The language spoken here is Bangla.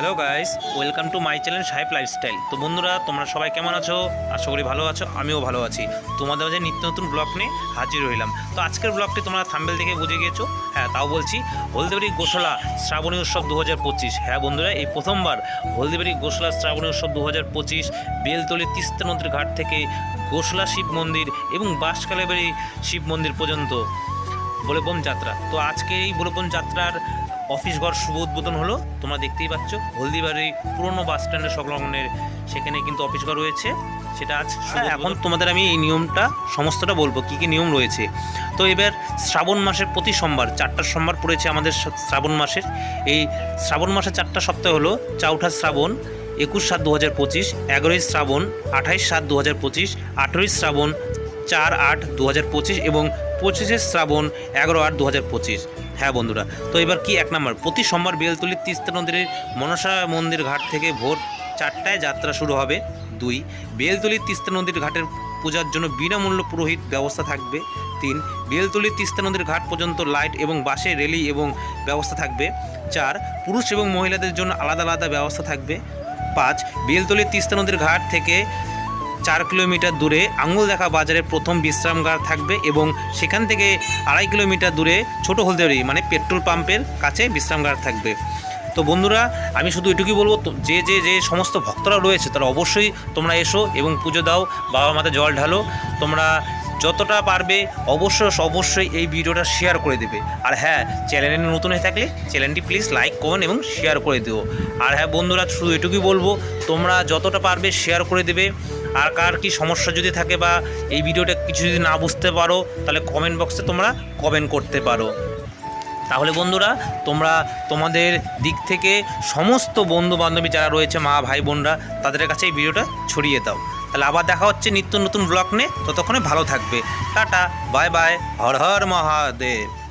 Hello guys, welcome to my channel Saheb lifestyle. তো বন্ধুরা, তোমরা সবাই কেমন আছো? আশা করি ভালো আছো, আমিও ভালো আছি। তোমাদের মাঝে নিত্য নতুন ব্লগ নিয়ে হাজির হইলাম। তো আজকের ব্লগটি তোমরা থাম্বেল থেকে বুঝে গিয়েছো? হ্যাঁ তাও বলছি, হলদিবাড়ি গোসলা শ্রাবণী উৎসব দু হাজার পঁচিশ। হ্যাঁ বন্ধুরা, এই প্রথমবার হলদিবাড়ি গোসলা শ্রাবণী উৎসব দু হাজার পঁচিশ, বেলতলি তিস্তা নদীর ঘাট থেকে গোসলা শিব মন্দির এবং বাঁশকালেবাড়ি শিব মন্দির পর্যন্ত বলেবম যাত্রা। তো আজকে এই বলেবম যাত্রার অফিস ঘর শুভ উদ্বোধন হলো তোমরা দেখতেই পাচ্ছ। হলদিবাড়ি পুরনো বাস স্ট্যান্ডের সংলগ্নের সেখানে কিন্তু অফিস ঘর রয়েছে সেটা আজ শুভ এখন তোমাদের আমি এই নিয়মটা সমস্তটা বলব কী কী নিয়ম রয়েছে। তো এবার শ্রাবণ মাসের প্রতি সোমবার চারটা সোমবার পড়েছে আমাদের শ্রাবণ মাসের। এই শ্রাবণ মাসের চারটা সপ্তাহ হলো চৌঠা শ্রাবণ একুশ সাত দু হাজার পঁচিশ এগারোই শ্রাবণ আঠাইশ সাত দু হাজার পঁচিশ আঠেরোই শ্রাবণ চার আট দু হাজার এবং পঁচিশে শ্রাবণ এগারো আট দু হ্যাঁ বন্ধুরা, তো এবার কি এক নম্বর? প্রতি সোমবার বেলতলির তিস্তা নদীর মনসা মন্দির ঘাট থেকে ভোর চারটায় যাত্রা শুরু হবে। দুই বেলতলির তিস্তা নদীর ঘাটের পূজার জন্য বিনামূল্য পুরোহিত ব্যবস্থা থাকবে। তিন বেলতলির তিস্তা নদীর ঘাট পর্যন্ত লাইট এবং বাসে রেলি এবং ব্যবস্থা থাকবে। চার, পুরুষ এবং মহিলাদের জন্য আলাদা আলাদা ব্যবস্থা থাকবে। পাঁচ বেলতলির তিস্তা নদীর ঘাট থেকে চার কিলোমিটার দূরে আঙুল দেখা বাজারে প্রথম বিশ্রামগার থাকবে এবং সেখান থেকে আড়াই কিলোমিটার দূরে ছোট হলদেরি মানে পেট্রোল পাম্পের কাছে বিশ্রামগার থাকবে। তো বন্ধুরা, আমি শুধু এটুকুই বলব যে যে যে সমস্ত ভক্তরা রয়েছে তারা অবশ্যই তোমরা এসো এবং পুজো দাও বাবা মাতে জল ঢালো, তোমরা যতটা পারবে অবশ্যই অবশ্যই এই ভিডিওটা শেয়ার করে দেবে। আর হ্যাঁ চ্যানেলে নতুন হয়ে থাকলে চ্যানেলটি প্লিজ লাইক করুন এবং শেয়ার করে দিও। আর হ্যাঁ বন্ধুরা, শুধু এটুকুই বলব, তোমরা যতটা পারবে শেয়ার করে দেবে। আর কার কি সমস্যা যদি থাকে বা এই ভিডিওটা কিছু যদি না বুঝতে পারো, তাহলে কমেন্ট বক্সে তোমরা কমেন্ট করতে পারো। তাহলে বন্ধুরা, তোমরা তোমাদের দিক থেকে সমস্ত বন্ধু বান্ধবী যারা রয়েছে মা, ভাই, বোনরা, তাদের কাছে এই ভিডিওটা ছড়িয়ে দাও। তাহলে আবার দেখা হচ্ছে নিত্য নতুন ব্লগ নিয়ে। ততক্ষণে ভালো থাকবে। Tata, bye bye, Har Har Mahadev.